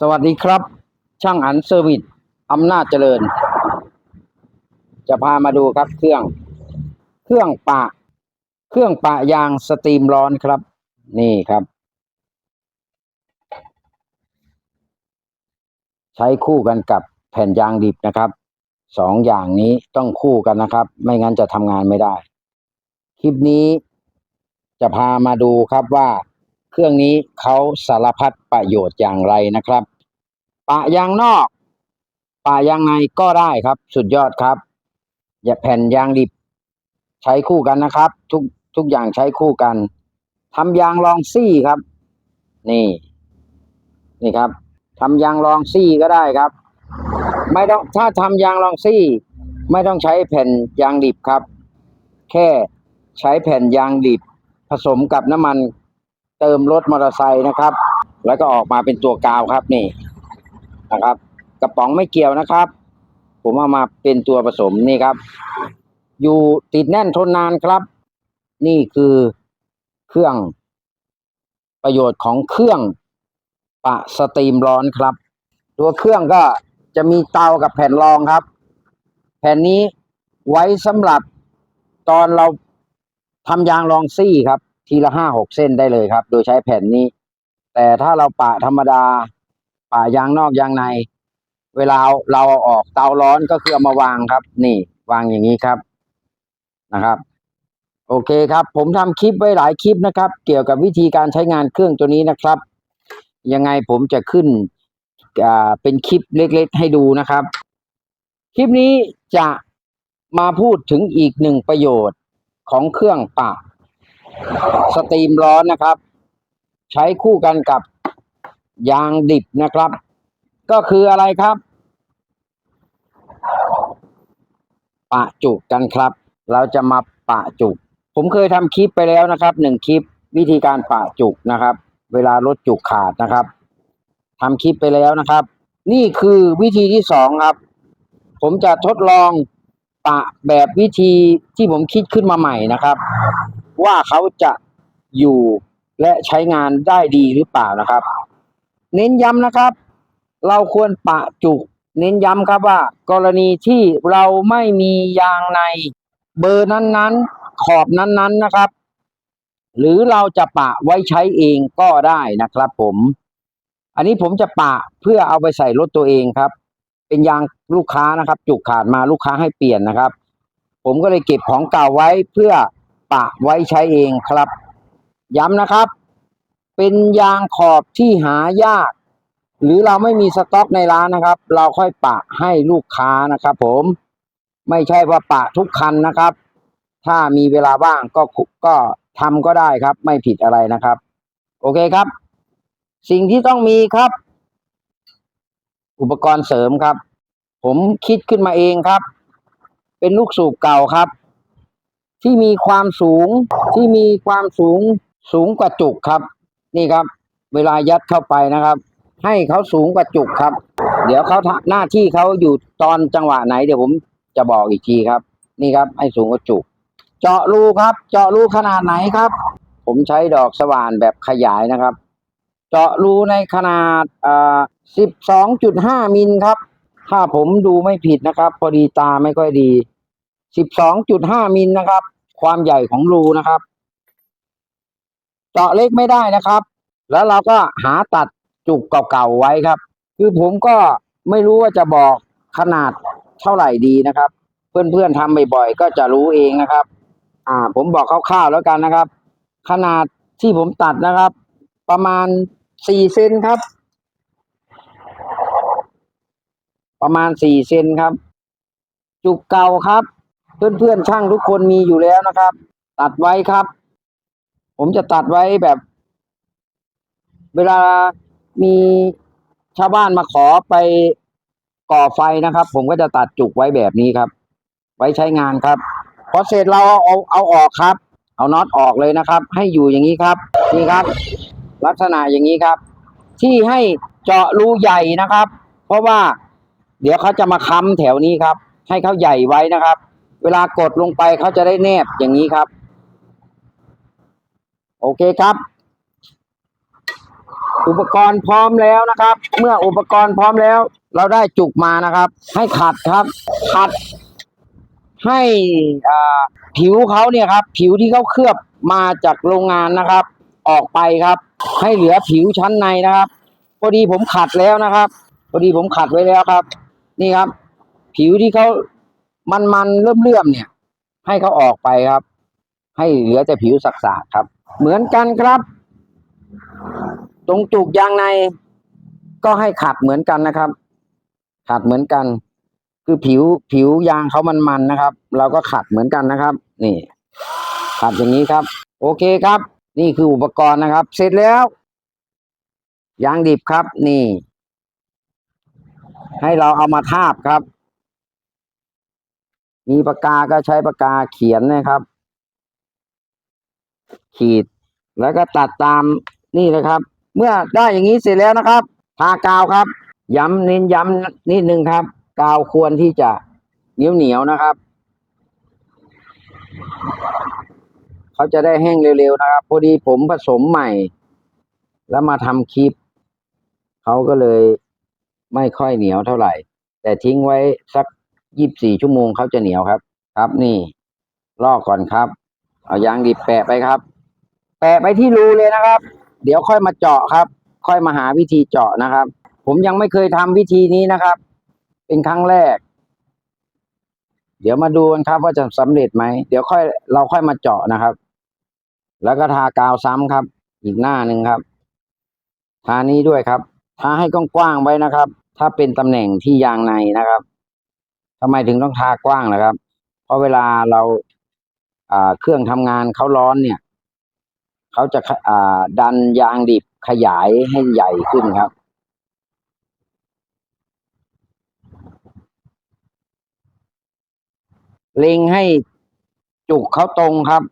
สวัสดีครับ ช่างอันเซอร์วิสอำนาจเจริญ จะพามาดูครับ เครื่อง เครื่องปะ เครื่องปะยางสตรีมร้อนครับ นี่ครับ ใช้คู่กันกับแผ่นยางดิบนะครับสองอย่างนี้ต้องคู่กันนะครับ ไม่งั้นจะทำงานไม่ได้ คลิปนี้จะพามาดูครับว่า เครื่องนี้เขาสารพัดประโยชน์อย่างไรนะครับ ปะยางนอก ปะยางในก็ได้ครับ สุดยอดครับ อย่าแผ่นยางดิบ ใช้คู่กันนะครับ ทุกทุกอย่างใช้คู่กันทำยางรองซี่ครับ นี่ นี่ครับทำยางรองซี่ก็ได้ครับ ไม่ต้องถ้าทำยางรองซี่ ไม่ต้องใช้แผ่นยางดิบครับ แค่ใช้แผ่นยางดิบ ผสมกับน้ำมัน เติมรถมอเตอร์ไซค์นะครับ แล้วก็ออกมาเป็นตัวกาวครับนี่นะครับ กระป๋องไม่เกี่ยวนะครับ ผมเอามาเป็นตัวผสมนี่ครับ อยู่ติดแน่นทนนานครับ นี่คือเครื่อง ประโยชน์ของเครื่องปะสตรีมร้อนครับ ตัวเครื่องก็จะมีเตากับแผ่นรองครับ แผ่นนี้ไว้สำหรับตอนเราทำยางรองซี่ครับ ทีละห้าหกเส้นได้เลยครับ โดยใช้แผ่นนี้ แต่ถ้าเราปะธรรมดาปะยางนอกยางใน เวลาเราเอาออกเตาร้อนก็คือเอามาวางครับ นี่ วางอย่างนี้ครับนะครับ โอเคครับ ผมทำคลิปไว้หลายคลิปนะครับ เกี่ยวกับวิธีการใช้งานเครื่องตัวนี้นะครับ ยังไงผมจะขึ้นเป็นคลิปเล็กๆให้ดูนะครับ คลิปนี้จะมาพูดถึงอีกหนึ่งประโยชน์ของเครื่องปะ สตรีมร้อนนะครับ ใช้คู่กันกับยางดิบนะครับ ก็คืออะไรครับ ปะจุกกันครับ เราจะมาปะจุก ผมเคยทำคลิปไปแล้วนะครับหนึ่งคลิปวิธีการปะจุกนะครับ เวลารถจุกขาดนะครับทำคลิปไปแล้วนะครับ นี่คือวิธีที่สองครับ ผมจะทดลองปะแบบวิธีที่ผมคิดขึ้นมาใหม่นะครับ ว่าเขาจะอยู่และใช้งานได้ดีหรือเปล่านะครับ เน้นย้ำนะครับ เราควรปะจุเน้นย้ำครับว่า กรณีที่เราไม่มียางในเบอร์นั้นๆ ขอบนั้นๆนะครับ หรือเราจะปะไว้ใช้เองก็ได้นะครับ ผม อันนี้ผมจะปะเพื่อเอาไปใส่รถตัวเองครับ เป็นยางลูกค้านะครับ จุกขาดมาลูกค้าให้เปลี่ยนนะครับ ผมก็เลยเก็บของเก่าไว้เพื่อ ปะไว้ใช้เองครับ ย้ำนะครับ เป็นยางขอบที่หายาก หรือเราไม่มีสต็อกในร้านนะครับ เราค่อยปะให้ลูกค้านะครับผมไม่ใช่ว่าปะทุกคันนะครับ ถ้ามีเวลาว่างก็ก็ทำก็ได้ครับ ไม่ผิดอะไรนะครับ โอเคครับ สิ่งที่ต้องมีครับ อุปกรณ์เสริมครับ ผมคิดขึ้นมาเองครับ เป็นลูกสูบเก่าครับ ที่มีความสูงที่มีความสูงสูงกว่าจุกครับ นี่ครับ เวลายัดเข้าไปนะครับ ให้เขาสูงกว่าจุกครับ เดี๋ยวเขาหน้าที่เขาอยู่ตอนจังหวะไหนเดี๋ยวผมจะบอกอีกทีครับ นี่ครับ ให้สูงกว่าจุก เจาะรูครับ เจาะรูขนาดไหนครับ ผมใช้ดอกสว่านแบบขยายนะครับ เจาะรูในขนาดอ่าสิบสองจุดห้ามิลครับ ถ้าผมดูไม่ผิดนะครับ พอดีตาไม่ค่อยดีสิบสองจุดห้ามิลนะครับ ความใหญ่ของรูนะครับ เจาะเล็กไม่ได้นะครับ แล้วเราก็หาตัดจุกเก่าๆไว้ครับ คือผมก็ไม่รู้ว่าจะบอกขนาดเท่าไหร่ดีนะครับ เพื่อนๆทำบ่อยๆก็จะรู้เองนะครับ อ่า ผมบอกคร่าวๆแล้วกันนะครับ ขนาดที่ผมตัดนะครับ ประมาณสี่เซนครับ ประมาณสี่เซนครับ จุกเก่าครับ เพื่อนๆช่างทุกคนมีอยู่แล้วนะครับ ตัดไว้ครับ ผมจะตัดไว้แบบ เวลามีชาวบ้านมาขอไปก่อไฟนะครับ ผมก็จะตัดจุกไว้แบบนี้ครับ ไว้ใช้งานครับพอเสร็จเราเอาเอาออกครับ เอาน็อตออกเลยนะครับ ให้อยู่อย่างนี้ครับนี่ครับ ลักษณะอย่างนี้ครับ ที่ให้เจาะรูใหญ่นะครับ เพราะว่า เดี๋ยวเขาจะมาค้ำแถวนี้ครับ ให้เขาใหญ่ไว้นะครับ เวลากดลงไปเขาจะได้แนบอย่างนี้ครับ โอเคครับ อุปกรณ์พร้อมแล้วนะครับ เมื่ออุปกรณ์พร้อมแล้ว เราได้จุกมานะครับ ให้ขัดครับ ขัด ให้ผิวเขาเนี่ยครับ ผิวที่เขาเคลือบมาจากโรงงานนะครับ ออกไปครับ ให้เหลือผิวชั้นในนะครับพอดีผมขัดแล้วนะครับพอดีผมขัดไว้แล้วครับ นี่ครับ ผิวที่เขา มันมันเลื่อมเลื่อมเนี่ย ให้เขาออกไปครับ ให้เหลือแต่ผิวสักๆครับ เหมือนกันครับ ตรงจุกยางใน ก็ให้ขัดเหมือนกันนะครับ ขัดเหมือนกัน คือผิวผิวยางเขามันมันนะครับ เราก็ขัดเหมือนกันนะครับ นี่ขัดอย่างนี้ครับ โอเคครับ นี่คืออุปกรณ์นะครับ เสร็จแล้วยางดิบครับ นี่ ให้เราเอามาทาบครับ มีปากกาก็ใช้ปากกาเขียนนะครับ ขีดแล้วก็ตัดตามนี่เลยครับ เมื่อได้อย่างนี้เสร็จแล้วนะครับ ทากาวครับ ย้ำเน้นย้ำนิดนึงครับ กาวควรที่จะเหนียวเหนียวๆนะครับเขาจะได้แห้งเร็วๆนะครับ พอดีผมผสมใหม่ แล้วมาทำคลิปเขาก็เลยไม่ค่อยเหนียวเท่าไหร่ แต่ทิ้งไว้สัก ยี่บสี่ชั่วโมงเขาจะเหนียวครับ ครับนี่ ลอกก่อนครับ เอายางดิบแปะไปครับ แปะไปที่รูเลยนะครับ เดี๋ยวค่อยมาเจาะครับ ค่อยมาหาวิธีเจาะนะครับ ผมยังไม่เคยทำวิธีนี้นะครับ เป็นครั้งแรก เดี๋ยวมาดูกันครับ ว่าจะสำเร็จไหมเดี๋ยวค่อยเราค่อยมาเจาะนะครับ แล้วก็ทากาวซ้ำครับ อีกหน้าหนึ่งครับทานี้ด้วยครับทาให้กว้างๆไว้นะครับ ถ้าเป็นตำแหน่งที่ยางในนะครับ ทำไมถึงต้องทากว้างนะครับ เพราะเวลาเราเครื่องทำงานเขาร้อนเนี่ยเขาจะาดันยางดิบขยายให้ใหญ่ขึ้นครับเล็งให้จุกเขาตรงครับ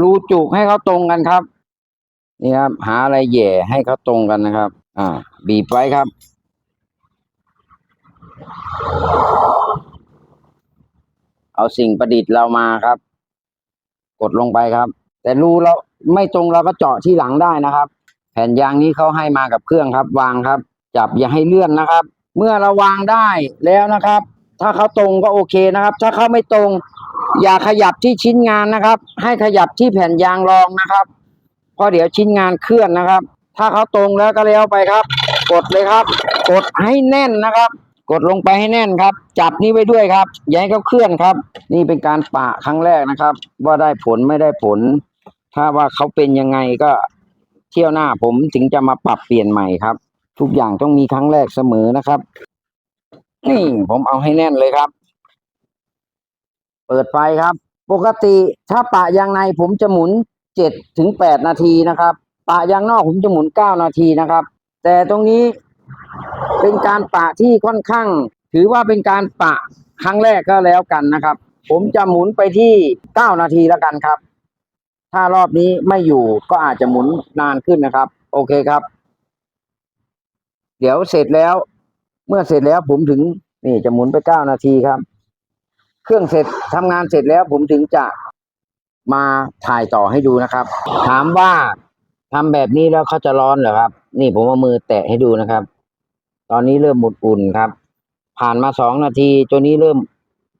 รูจุกให้เขาตรงกันครับ นี่ครับ หาอะไรแหย่ให้เขาตรงกันนะครับ อ่า บีบไว้ครับ เอาสิ่งประดิษฐ์เรามาครับ กดลงไปครับ แต่รูเราไม่ตรงเราก็เจาะที่หลังได้นะครับ แผ่นยางนี้เขาให้มากับเครื่องครับ วางครับ จับอย่าให้เลื่อนนะครับ เมื่อเราวางได้แล้วนะครับ ถ้าเขาตรงก็โอเคนะครับ ถ้าเขาไม่ตรง อย่าขยับที่ชิ้นงานนะครับ ให้ขยับที่แผ่นยางรองนะครับเพราะเดี๋ยวชิ้นงานเคลื่อนนะครับ ถ้าเขาตรงแล้วก็แล้วไปครับ กดเลยครับ กดให้แน่นนะครับ กดลงไปให้แน่นครับ จับนี้ไว้ด้วยครับอย่าให้เขาเคลื่อนครับ นี่เป็นการปะครั้งแรกนะครับ ว่าได้ผลไม่ได้ผล ถ้าว่าเขาเป็นยังไงก็เที่ยวหน้าผมถึงจะมาปรับเปลี่ยนใหม่ครับ ทุกอย่างต้องมีครั้งแรกเสมอนะครับ นี่ผมเอาให้แน่นเลยครับ เปิดไฟครับ ปกติถ้าปะยางในผมจะหมุนเจ็ดถึงแปดนาทีนะครับ ปะยางนอกผมจะหมุนเก้านาทีนะครับ แต่ตรงนี้ เป็นการปะที่ค่อนข้าง ถือว่าเป็นการปะครั้งแรกก็แล้วกันนะครับ ผมจะหมุนไปที่เก้านาทีแล้วกันครับ ถ้ารอบนี้ไม่อยู่ก็อาจจะหมุนนานขึ้นนะครับ โอเคครับ เดี๋ยวเสร็จแล้ว เมื่อเสร็จแล้วผมถึงนี่จะหมุนไปเก้านาทีครับ เครื่องเสร็จทำงานเสร็จแล้วผมถึงจะมาถ่ายต่อให้ดูนะครับ ถามว่าทำแบบนี้แล้วเขาจะร้อนเหรอครับ นี่ผมเอามือแตะให้ดูนะครับ ตอนนี้เริ่มหมดอุ่นครับ ผ่านมาสองนาทีตัวนี้เริ่ม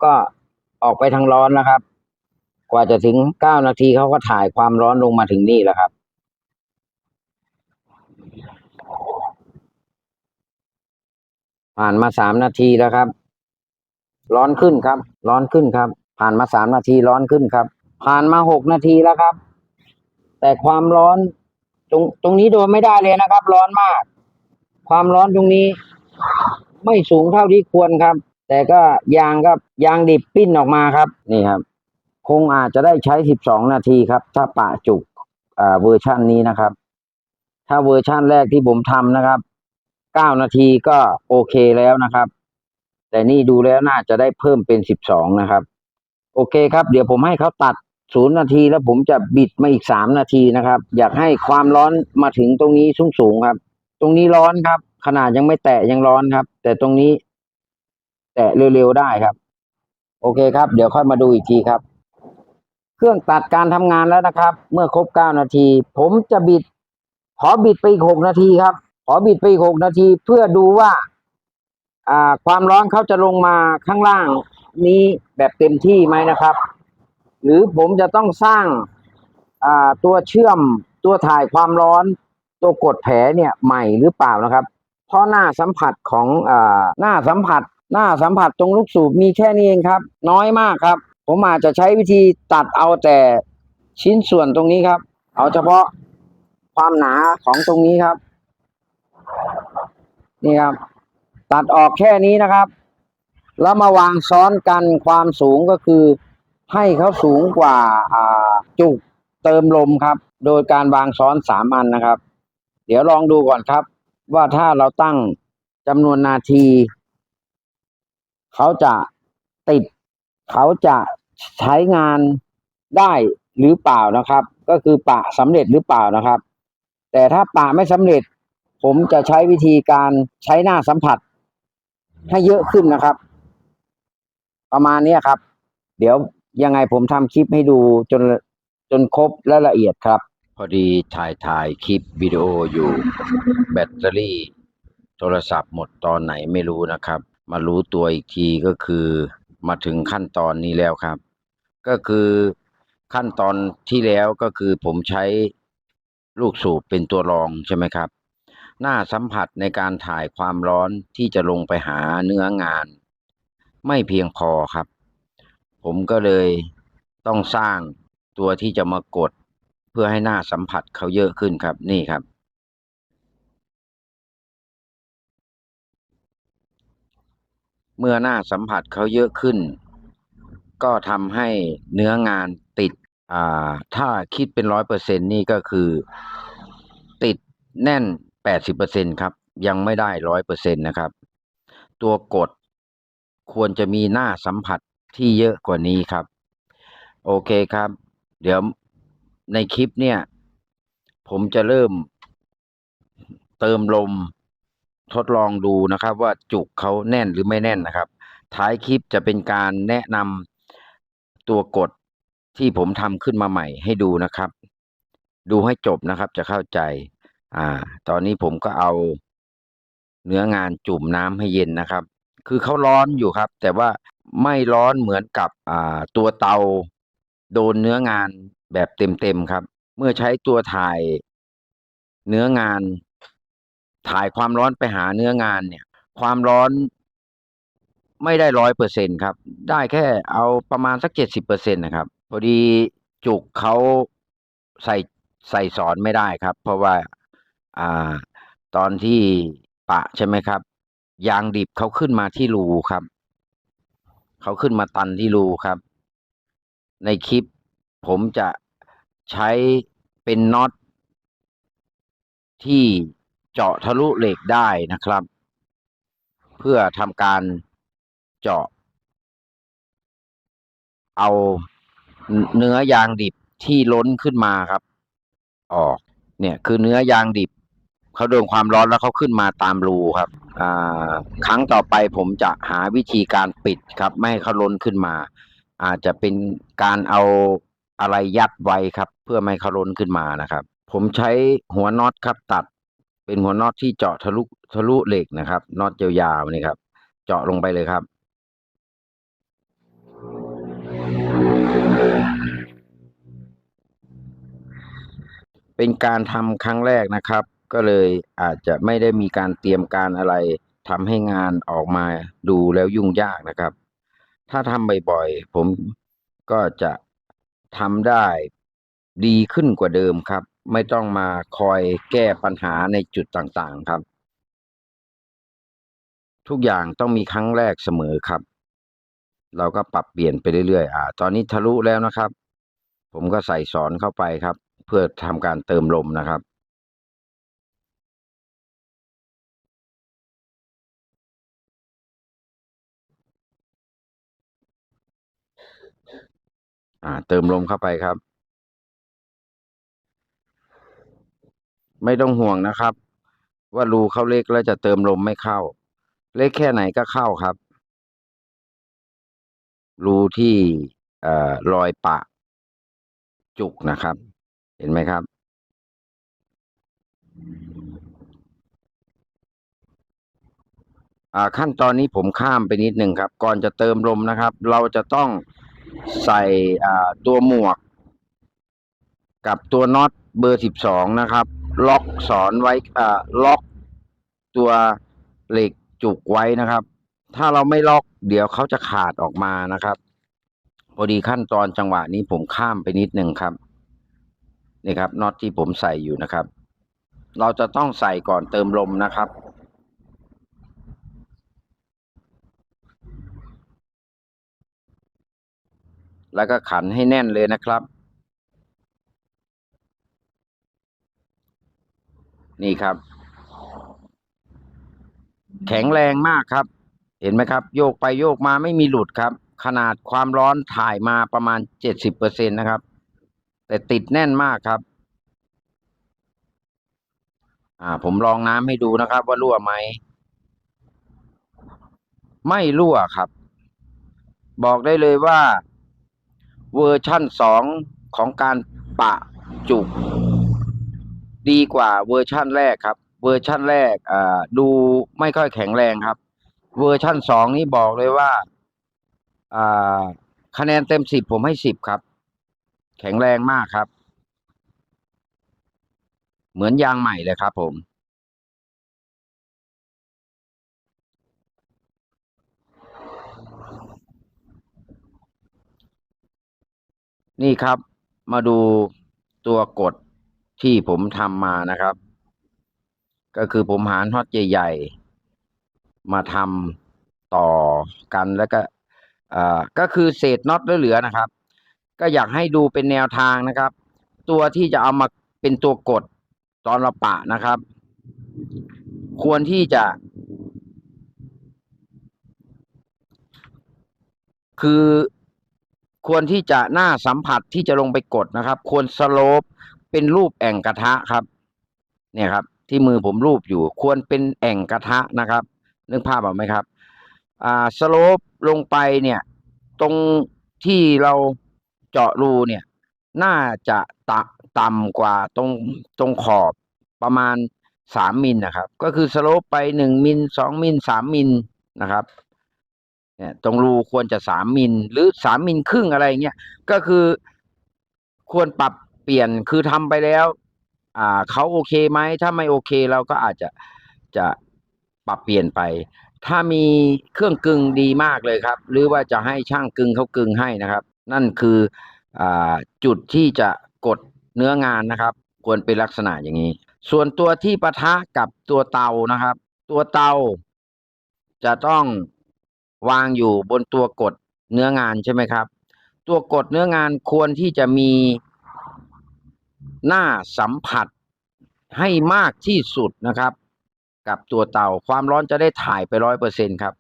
ก็ออกไปทางร้อนแล้วครับ กว่าจะถึงเก้านาทีเขาก็ถ่ายความร้อนลงมาถึงนี่แล้วครับ ผ่านมาสามนาทีแล้วครับ ร้อนขึ้นครับ ร้อนขึ้นครับ ผ่านมาสามนาทีร้อนขึ้นครับ ผ่านมาหกนาทีแล้วครับ แต่ความร้อนตรงตรงนี้โดนไม่ได้เลยนะครับ ร้อนมาก ความร้อนตรงนี้ ไม่สูงเท่าที่ควรครับ แต่ก็ยางก็ยางดิบปิ้นออกมาครับ นี่ครับ คงอาจจะได้ใช้สิบสองนาทีครับ ถ้าปะจุกอ่าเวอร์ชันนี้นะครับ ถ้าเวอร์ชันแรกที่ผมทำนะครับเก้านาทีก็โอเคแล้วนะครับ แต่นี่ดูแล้วน่าจะได้เพิ่มเป็นสิบสองนะครับ โอเคครับ เดี๋ยวผมให้เขาตัดศูนย์นาทีแล้วผมจะบิดมาอีกสามนาทีนะครับ อยากให้ความร้อนมาถึงตรงนี้สูงสูงๆครับ ตรงนี้ร้อนครับ ขนาดยังไม่แตะยังร้อนครับ แต่ตรงนี้ แตะเร็วๆได้ครับ โอเคครับ เดี๋ยวค่อยมาดูอีกทีครับ เครื่องตัดการทำงานแล้วนะครับ เมื่อครบเก้านาที ผมจะบิด ขอบิดไปอีกหกนาทีครับ ขอบิดไปอีกหกนาที เพื่อดูว่า อ่า ความร้อนเขาจะลงมาข้างล่างนี้แบบเต็มที่ไหมนะครับ หรือผมจะต้องสร้างอ่าตัวเชื่อมตัวถ่ายความร้อน ตัวกดแผลเนี่ยใหม่หรือเปล่านะครับ เพราะหน้าสัมผัสของอ่าหน้าสัมผัส หน้าสัมผัสตรงลูกสูบมีแค่นี้เองครับ น้อยมากครับ ผมอาจจะใช้วิธีตัดเอาแต่ชิ้นส่วนตรงนี้ครับ เอาเฉพาะความหนาของตรงนี้ครับ นี่ครับ ตัดออกแค่นี้นะครับ แล้วมาวางซ้อนกันความสูงก็คือ ให้เขาสูงกว่าอ่าจุกเติมลมครับ โดยการวางซ้อนสามอันนะครับ เดี๋ยวลองดูก่อนครับ ว่าถ้าเราตั้งจำนวนนาที เขาจะติด เขาจะใช้งานได้หรือเปล่านะครับ ก็คือปะสำเร็จหรือเปล่านะครับ แต่ถ้าปะไม่สำเร็จ ผมจะใช้วิธีการใช้หน้าสัมผัส ให้เยอะขึ้นนะครับ ประมาณนี้ครับ เดี๋ยวยังไงผมทำคลิปให้ดูจนจนครบและละเอียดครับ พอดีถ่ายถ่ายคลิปวิดีโออยู่ แบตเตอรี่ โทรศัพท์หมดตอนไหนไม่รู้นะครับ มารู้ตัวอีกทีก็คือมาถึงขั้นตอนนี้แล้วครับ ก็คือขั้นตอนที่แล้วก็คือผมใช้ลูกสูบเป็นตัวรองใช่ไหมครับ หน้าสัมผัสในการถ่ายความร้อนที่จะลงไปหาเนื้องาน ไม่เพียงพอครับ ผมก็เลยต้องสร้างตัวที่จะมากด เพื่อให้หน้าสัมผัสเขาเยอะขึ้นครับนี่ครับ เมื่อหน้าสัมผัสเขาเยอะขึ้น ก็ทำให้เนื้องานติดอ่าถ้าคิดเป็นร้อยเปอร์เซ็นนี่ก็คือ ติดแน่นแปดสิบเปอร์เซ็นครับ ยังไม่ได้ร้อยเปอร์เซ็นนะครับ ตัวกดควรจะมีหน้าสัมผัสที่เยอะกว่านี้ครับ โอเคครับ เดี๋ยว ในคลิปเนี่ย ผมจะเริ่มเติมลมทดลองดูนะครับ ว่าจุกเขาแน่นหรือไม่แน่นนะครับ ท้ายคลิปจะเป็นการแนะนำตัวกดที่ผมทำขึ้นมาใหม่ให้ดูนะครับ ดูให้จบนะครับจะเข้าใจ อ่า ตอนนี้ผมก็เอาเนื้องานจุ่มน้ำให้เย็นนะครับ คือเขาร้อนอยู่ครับ แต่ว่าไม่ร้อนเหมือนกับอ่าตัวเตา โดนเนื้องาน แบบเต็มๆครับ เมื่อใช้ตัวถ่ายเนื้องาน ถ่ายความร้อนไปหาเนื้องานเนี่ย ความร้อนไม่ได้ร้อยเปอร์เซ็นครับ ได้แค่เอาประมาณสักเจ็ดสิบเปอร์เซ็นนะครับ พอดีจุกเขาใส่ใส่สอนไม่ได้ครับ เพราะว่าอ่าตอนที่ปะใช่ไหมครับ ยางดิบเขาขึ้นมาที่รูครับเขาขึ้นมาตันที่รูครับ ในคลิปผมจะ ใช้เป็นน็อตที่เจาะทะลุเหล็กได้นะครับ เพื่อทำการเจาะ เอาเนื้อยางดิบที่ล้นขึ้นมาครับ ออก เนี่ยคือเนื้อยางดิบเขาโดนความร้อนแล้วเขาขึ้นมาตามรูครับครั้งต่อไปผมจะหาวิธีการปิดครับ ไม่ให้เขาล้นขึ้นมา อาจจะเป็นการเอา อะไรยัดไว้ครับ เพื่อไม่ให้เขาล้นขึ้นมานะครับ ผมใช้หัวน็อตครับตัด เป็นหัวน็อตที่เจาะทะลุทะลุเหล็กนะครับน็อตยาวๆนี่ครับ เจาะลงไปเลยครับ เป็นการทำครั้งแรกนะครับ ก็เลยอาจจะไม่ได้มีการเตรียมการอะไรทำให้งานออกมาดูแล้วยุ่งยากนะครับ ถ้าทำบ่อยๆผมก็จะ ทำได้ดีขึ้นกว่าเดิมครับ ไม่ต้องมาคอยแก้ปัญหาในจุดต่างๆครับ ทุกอย่างต้องมีครั้งแรกเสมอครับ เราก็ปรับเปลี่ยนไปเรื่อยๆอ่า ตอนนี้ทะลุแล้วนะครับ ผมก็ใส่สอนเข้าไปครับ เพื่อทำการเติมลมนะครับ อ่า เติมลมเข้าไปครับ ไม่ต้องห่วงนะครับ ว่ารูเข้าเล็กแล้วจะเติมลมไม่เข้า เล็กแค่ไหนก็เข้าครับ รูที่เอ่อรอยปะ จุกนะครับ เห็นไหมครับอ่าขั้นตอนนี้ผมข้ามไปนิดหนึ่งครับ ก่อนจะเติมลมนะครับ เราจะต้อง ใส่ตัวหมวก กับตัวน็อตเบอร์สิบสองนะครับ ล็อกสอนไว้ล็อกตัวเหล็กจุกไว้นะครับ ถ้าเราไม่ล็อกเดี๋ยวเขาจะขาดออกมานะครับพอดีขั้นตอนจังหวะนี้ผมข้ามไปนิดหนึ่งครับ นี่ครับน็อตที่ผมใส่อยู่นะครับ เราจะต้องใส่ก่อนเติมลมนะครับ แล้วก็ขันให้แน่นเลยนะครับ นี่ครับ แข็งแรงมากครับ เห็นไหมครับ โยกไปโยกมาไม่มีหลุดครับ ขนาดความร้อนถ่ายมาประมาณเจ็ดสิบเปอร์เซ็นตนะครับ แต่ติดแน่นมากครับ อ่า ผมลองน้ำให้ดูนะครับ ว่ารั่วไหม ไม่รั่วครับ บอกได้เลยว่า เวอร์ชั่นสองของการปะจุกดีกว่าเวอร์ชั่นแรกครับ เวอร์ชั่นแรกดูไม่ค่อยแข็งแรงครับ เวอร์ชั่นสองนี่บอกเลยว่าอ่าคะแนนเต็มสิบผมให้สิบครับ แข็งแรงมากครับ เหมือนยางใหม่เลยครับผม นี่ครับ มาดูตัวกดที่ผมทำมานะครับ ก็คือผมหารฮอตใหญ่ๆ มาทำต่อกันแล้วก็อ่าก็คือเศษน็อตเหลือๆนะครับ ก็อยากให้ดูเป็นแนวทางนะครับ ตัวที่จะเอามาเป็นตัวกดตอนเราปะนะครับ ควรที่จะ คือ ควรที่จะหน้าสัมผัสที่จะลงไปกดนะครับ ควรสโลปเป็นรูปแอ่งกระทะครับ เนี่ยครับ ที่มือผมรูปอยู่ ควรเป็นแอ่งกระทะนะครับ นึกภาพออกไหมครับอ่าสโลปลงไปเนี่ย ตรงที่เราเจาะรูเนี่ย น่าจะตะต่ำกว่าตรงตรงขอบประมาณสามมิลนะครับ ก็คือสโลปไปหนึ่งมิลสองมิลสามมิลนะครับ เนี่ยตรงรูควรจะสามมิลหรือสามมิลครึ่งอะไรเงี้ยก็คือควรปรับเปลี่ยนคือทำไปแล้ว อ่าเขาโอเคไหมถ้าไม่โอเคเราก็อาจจะจะปรับเปลี่ยนไป ถ้ามีเครื่องกึ่งดีมากเลยครับ หรือว่าจะให้ช่างกึ่งเขากึ่งให้นะครับ นั่นคืออ่าจุดที่จะกดเนื้องานนะครับ ควรเป็นลักษณะอย่างนี้ ส่วนตัวที่ปะทะกับตัวเตานะครับ ตัวเตาจะต้อง วางอยู่บนตัวกดเนื้องานใช่ไหมครับ ตัวกดเนื้องานควรที่จะมีหน้าสัมผัสให้มากที่สุดนะครับ กับตัวเตาความร้อนจะได้ถ่ายไปร้อยเปอร์เซ็นครับ